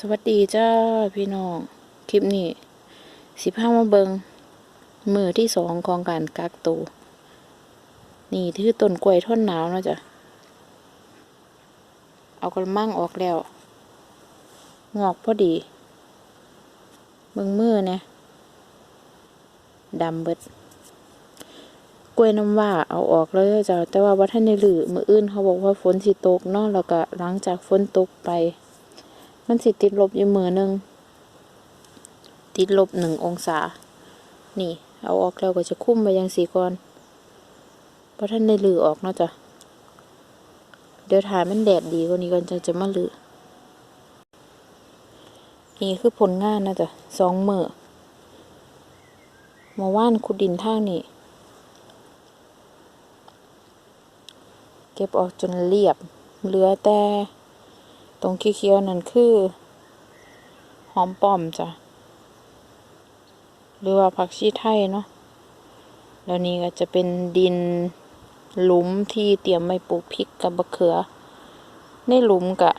สวัสดีจ้าพี่น้อง คลิปนี้สิพามาเบิงมือที่สองของการกักตัวนี่คือต้นกล้วยท่อนหนาวนะจ้ะเอากระมังออกแล้ว งอกพอดี เบิงมือเนี่ยดำเบิดกล้วยน้ำว่าเอาออกแล้วจ้ะแต่ว่าวัฒนในหลือมืออื่นเขาบอกว่าฝนสิตกเนาะแล้วก็หลังจากฝนตกไป มันสิติดลบอยู่มือหนึ่งติดลบหนึ่งองศา นี่ เอาออกแล้วก็จะคุ้มไปยังสีก่อนเพราะท่านได้ลือออกเนาะจ้ะเดี๋ยวถ่ายมันแดดดีกว่านี้ก่อนจะจะมาลือนี่คือผลงานนะจ้ะสองมือมาว่านขุดดินทางนี่ เก็บออกจนเรียบ เหลือแต่ ตรงเขียวๆนั่นคือ หอมป้อมจ้ะ หรือว่าผักชีไทยเนาะ แล้วนี้ก็จะเป็นดินหลุมที่เตรียมไว้ปลูกพริกกับมะเขือ ในหลุมกะ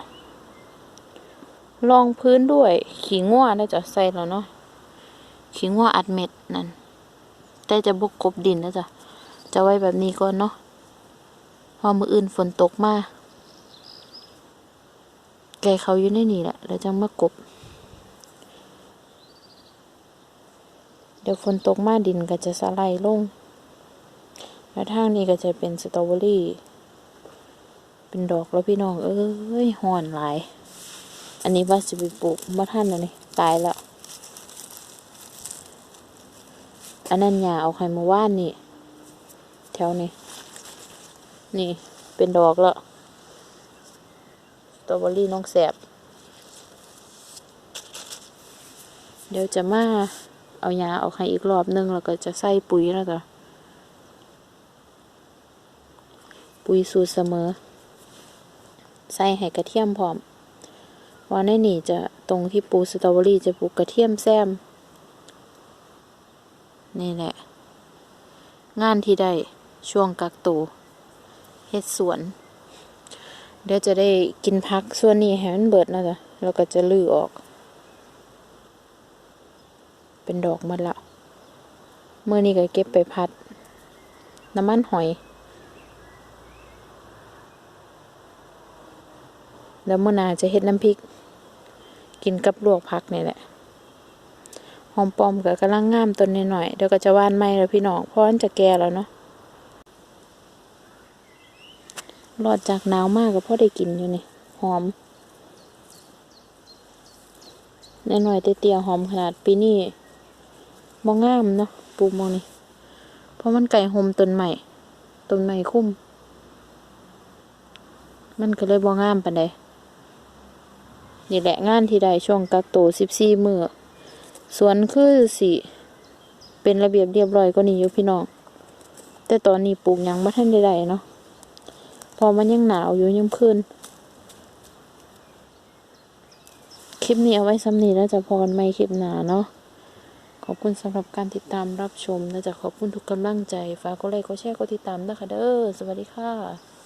รองพื้นด้วยขี้ง่วน่าจะใส่แล้วเนาะขี้ง่วอัดเม็ดนั่น แต่จะบกกบดินนะจ๊ะ จะไว้แบบนี้ก่อนเนาะพอมืออื่นฝนตกมาก แกเขาอยู่ในนี่แหละ แล้วจังมากบ เดี๋ยวฝนตกมาดินก็จะสไลด์ลง แล้วทางนี้ก็จะเป็นสตรอเบอรี่ เป็นดอกแล้วพี่น้อง เอ้ยห่อนหลาย อันนี้ว่าจะไปปลูกมาท่านอันนี้ตายแล้ว อันนั้นหญ้าเอาใครมาว่านนี่ แถวนี้ นี่เป็นดอกแล้ว ตรอเบอรี่น้องแสบ เดี๋ยวจะมาเอายาออกให้อีกรอบนึง แล้วก็จะใส่ปุ๋ยแล้วจ้ะปุ๋ยสูตรเสมอ ใส่ให้กระเทียมพร้อมว่าในนี่จะตรงที่ปลูกสตรอเบอรี่จะปลูกกระเทียมแซม นี่แหละ งานที่ได้ช่วงกักตัวเฮ็ดสวน เดี๋ยวจะได้กินพักส่วนนี้ให้มันเบิดนะจ๊ะแล้วก็จะลื้อออก เป็นดอกหมดละเมื่อนี้ก็เก็บไปพัด น้ำมันหอยแล้วเมื่อหนาจะเฮ็ดน้ำพริก กินกับลวกผักนี่แหละหอมปอมก็กำลังงามต้นหน่อยๆเดี๋ยวก็จะว่านไม้แล้วพี่น้องเพราะมันจะแก่แล้วเนาะ รอดจากหนาวมากก็พอได้กินอยู่นี่หอมนหน่อยเตี้ยหอมขนาดปีนี้มองงามเนาะปลูกมองนี่เพราะมันไก่หมต้นใหม่ต้นใหม่คุ้ม มันก็เลยบ่งงามปานใดนี่แหละงานที่ได้ช่วงกักตัวสิบสี่มือสวนคือสิเป็นระเบียบเรียบร้อยก็นี่อยู่พี่น้อง แต่ตอนนี้ปลูกยังไม่ทันได้ได้เนาะ พอมันยังหนาวอยู่ยังคืนคลิปนี้เอาไว้ซ้ำนี้แล้วจะพอกันไม่คลิปหนาเนาะขอบคุณสำหรับการติดตามรับชมและจะขอบคุณทุกกำลังใจฝากกดไลค์กดแชร์กดติดตามนะคะเด้อสวัสดีค่ะ